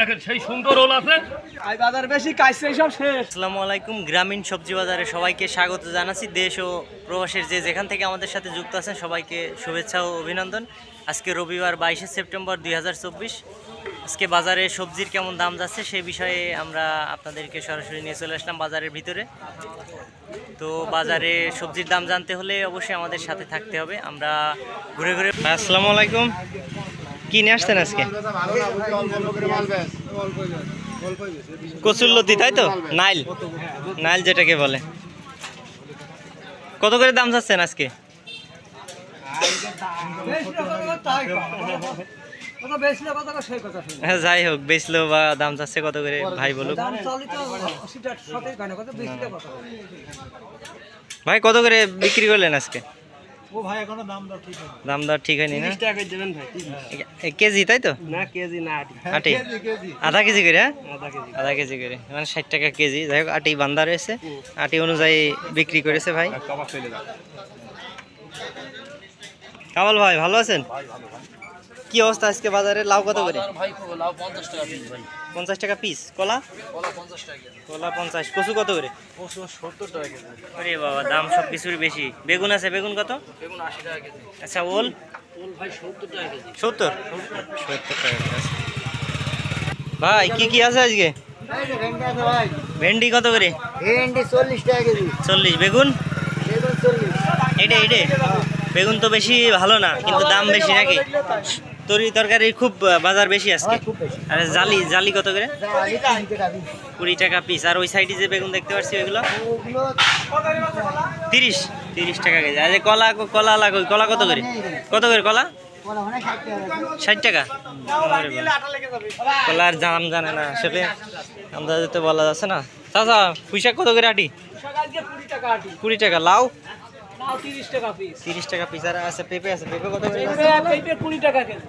দেখেন সেই সুন্দর ওল আছে। বাজার বেশি কাইছে সব শেষ। আসসালামু আলাইকুম গ্রামীণ সবজি বাজারে সবাইকে স্বাগত জানাচ্ছি। দেশ ও প্রবাসের যে যেখান থেকে আমাদের সাথে যুক্ত আছেন সবাইকে শুভেচ্ছা ও অভিনন্দন। আজকে রবিবার বাইশে সেপ্টেম্বর দুই হাজার চব্বিশ। আজকে বাজারে সবজির কেমন দাম যাচ্ছে সেই বিষয়ে আমরা আপনাদেরকে সরাসরি নিয়ে চলে আসলাম বাজারের ভিতরে। তো বাজারে সবজির দাম জানতে হলে অবশ্যই আমাদের সাথে থাকতে হবে। আমরা ঘুরে ঘুরে আসসালামু আলাইকুম। কি নিয়ে আসছেন আজকে? কচুরলতি তাই তো? নাইল? নাইল যেটাকে বলে। কত করে দাম চাচ্ছেন আজকে? হ্যাঁ, যাই হোক বেচলো বা দাম চাচ্ছে কত করে ভাই বলুক। ভাই কত করে বিক্রি করলেন আজকে? ও ভাই এখনও দাম দর ঠিক হয় দাম দর ঠিক হয়নি না? টাকা দিবেন ভাই কেজি তাই তো? না কেজি না আটি। আটি? আধা কেজি করে হ্যাঁ? আধা কেজি আধা কেজি করে মানে ষাট টাকা কেজি। যাই হোক আটি বান্দা রয়েছে। আটি অনুযায়ী বিক্রি করেছে ভাই। কামাল ভাই ভালো আছেন? কি অবস্থা আজকে বাজারে? লাউ কত করে? পঞ্চাশ টাকা পিস ভাই। পঞ্চাশ টাকা পিস কলা? কলা পঞ্চাশ কচু কত করে? আরে বাবা দাম সব কিছুর বেশি। বেগুন আছে বেগুন কত? আচ্ছা ওল? সত্তর সত্তর? সত্তর। টাকা ভাই কি কি আছে আজকে? ভেন্ডি কত করে? ভেন্ডি চল্লিশ টাকা কেজি। চল্লিশ। বেগুন? বেগুন চল্লিশ। এইটা বেগুন তো বেশি ভালো না কিন্তু দাম বেশি নাকি? তরি তরকারির খুব বাজার বেশি আজকে। আর জালি জালি কত করে? কুড়ি টাকা পিস। আর ওই সাইডে যে বেগুন দেখতে পাচ্ছি ওইগুলো? তিরিশ তিরিশ টাকা কেজি। আর কলা কলা লাগো কলা কত করে? কত করে কলা? মানে ষাট টাকা বাবা। কলার দাম জানে না আসলে আমরা তো বলা যাচ্ছে না। চাচা পুঁইশাক কত করে আটি। কুড়ি টাকা। লাউ? তিরিশ টাকা পিস তিরিশ টাকা পিস আর আছে পেঁপে আছে। পেঁপে কত করে পেঁপে কুড়ি টাকা কেজি।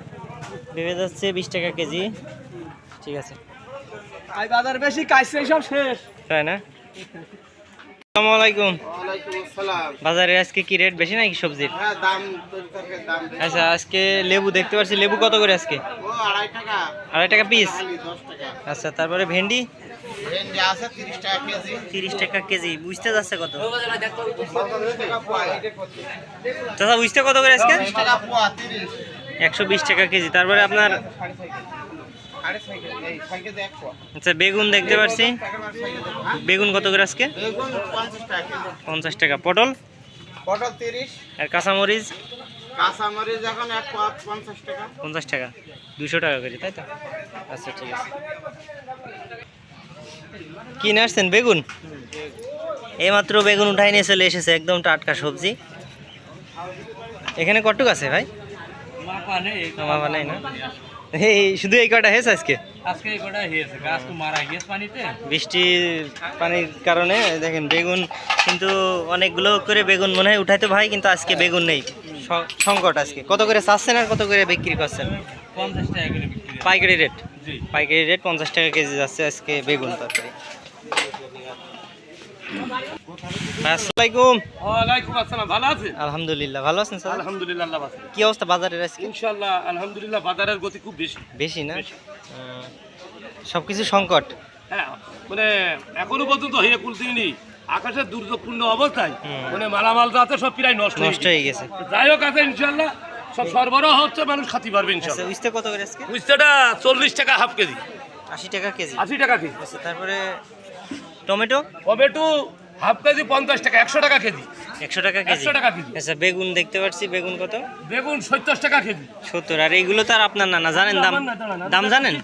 পেঁপে যাচ্ছে বিশ টাকা কেজি। ঠিক আছে। আই বাজার বেশি কাইছে সব শেষ। তাই না? আসসালামু আলাইকুম। ওয়ালাইকুম আসসালাম। বাজারে আজকে কি রেট বেশি নাকি সবজির? হ্যাঁ দাম তরকারির দাম বেশি। আচ্ছা আজকে লেবু দেখতে পাচ্ছি লেবু কত করে আজকে? ও আড়াই টাকা। পিস আচ্ছা তারপরে ভেন্ডি? ভেন্ডি আছে টাকা কেজি। তিরিশ টাকা কেজি বুঝতে যাচ্ছে কত? বুঝতে কত করে আজকে? টাকা পোয়া তিরিশ। একশো বিশ টাকা কেজি তারপরে আপনার আচ্ছা বেগুন দেখতে পাচ্ছি বেগুন কত করে আজকে? পঞ্চাশ টাকা কেজি। পঞ্চাশ টাকা। পটল? পটল তিরিশ। আর কাঁচামরিচ? কাঁচামরিচ এখন এক পঞ্চাশ টাকা। পঞ্চাশ টাকা। দুশো টাকা করে তাই তো? আচ্ছা ঠিক আছে। কি নিয়ে আসছেন বেগুন? এইমাত্র বেগুন উঠাই নিয়ে চলে এসেছে একদম টাটকা সবজি। এখানে কটুক আছে ভাই? মাপা নেই না? এই শুধু এই কটা হয়েছে আজকে? আজকে এই কটা হয়েছে গাছ তো মারা গিয়েছে পানিতে। বৃষ্টির পানির কারণে দেখেন বেগুন কিন্তু অনেকগুলো করে বেগুন মনে হয় উঠাইতে ভাই কিন্তু আজকে বেগুন নেই। সংকট আজকে। কত করে চাচ্ছেন আর কত করে বিক্রি করছেন? পঞ্চাশ টাকা করে বিক্রি পাইকারি রেট পাইকারি রেট পঞ্চাশ টাকা কেজি যাচ্ছে আজকে বেগুন তরকারি। আলহামদুলিল্লাহ ভালো আছেন স্যার আলহামদুলিল্লাহ ভালো কি অবস্থা বাজারের আজকে? ইনশাআল্লাহ আলহামদুলিল্লাহ বাজারের গতি খুব বেশি। বেশি না? সবকিছু সংকট। হ্যাঁ মানে এখনও পর্যন্ত হয়ে কুলতিনি আকাশের দুর্যোগপূর্ণ অবস্থায় মানে মালামাল যাতে সব প্রায় নষ্ট হয়ে নষ্ট হয়ে গেছে। গেছে। যাই হোক আছে ইনশাআল্লাহ। সব সরবরাহ হচ্ছে মানুষ খাতি পারবে আচ্ছা ইনশাআল্লাহ উইস্তে কত করে আজকে? চল্লিশ টাকা হাফ কেজি। আশি টাকা কেজি? আশি টাকা কেজি। আচ্ছা তারপরে টমেটো? টমেটো হাফ কেজি পঞ্চাশ টাকা একশো টাকা কেজি। একশো টাকা কেজি? একশো টাকা কেজি। আচ্ছা বেগুন দেখতে পাচ্ছি বেগুন কত? বেগুন সত্তর টাকা কেজি। সত্তর আর এইগুলো তো আর আপনার না না জানেন দাম? দাম জানেন?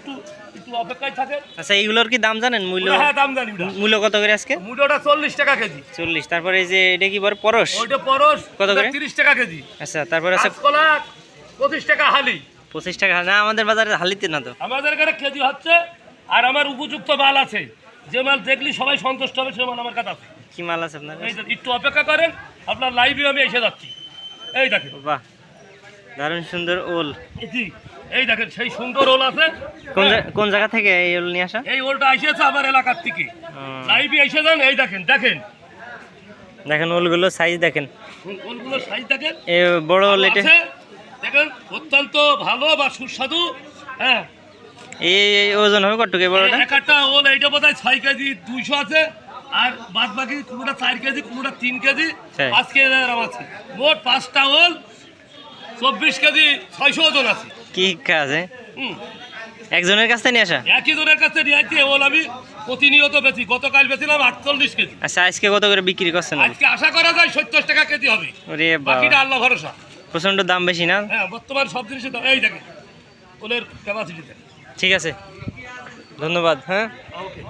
একটু অপেক্ষায় আচ্ছা এইগুলোর কি দাম জানেন? মূল্য হ্যাঁ দাম জানি মূল্য কত করে আজকে? মুটোটা চল্লিশ টাকা কেজি। চল্লিশ তারপরে এই যে এটা কি বলে পরশ? ওইটা পরশ কত করে? তিরিশ টাকা কেজি। আচ্ছা তারপরে আছে পঁচিশ টাকা হালি। পঁচিশ টাকা না আমাদের বাজারে হালিতে না তো। আমাদের এখানে কেজি হচ্ছে আর আমার উপযুক্ত মাল আছে। যে মাল দেখলি সবাই সন্তুষ্ট হবে সে মাল আমার কাছে আছে। কি মাল আছে আপনার একটু অপেক্ষা করেন আপনার লাইভে আমি এসে যাচ্ছি। এই দেখেন। বাহ। দারুণ সুন্দর ওল। জি এই দেখেন সেই সুন্দর ওল আছে। কোন কোন জায়গা থেকে এই ওল নিয়ে আসা? এই ওলটা এসেছে আমার এলাকার থেকে। লাইভে এসে যান এই দেখেন দেখেন। দেখেন ওলগুলো সাইজ দেখেন। ওলগুলো সাইজ দেখেন। এ বড় ওল এটা। দেখেন অত্যন্ত ভালো বা সুস্বাদু। হ্যাঁ। এই এই ওজন হবে কটুক এই বড়টা? এক একটা ওল এইটা বোধ হয় ছয় কেজি দুইশো আছে। আর বাদ বাকি কুমড়োটা চার কেজি কুমড়োটা তিন কেজি। পাঁচ কেজি আছে। মোট পাঁচটা ওল চব্বিশ কেজি ছয়শো ওজন আছে। কি হুম। একজনের কাছ থেকে নিয়ে আসা? একই জনের কাছে রিয়াইতে ওল আমি প্রতিনিয়ত বেচি। গতকাল বেছিলাম আটচল্লিশ কেজি। আচ্ছা আজকে কত করে বিক্রি করছেন? আজকে আশা করা যায় সত্তর টাকা কেজি হবে। ওরে বাকিটা আল্লাহ ভরসা। প্রচণ্ড দাম বেশি না? হ্যাঁ বর্তমান সব জিনিসের দাম এই দেখে ওলের ক্যাপাসিটিতে ঠিক আছে। ধন্যবাদ হ্যাঁ? ওকে।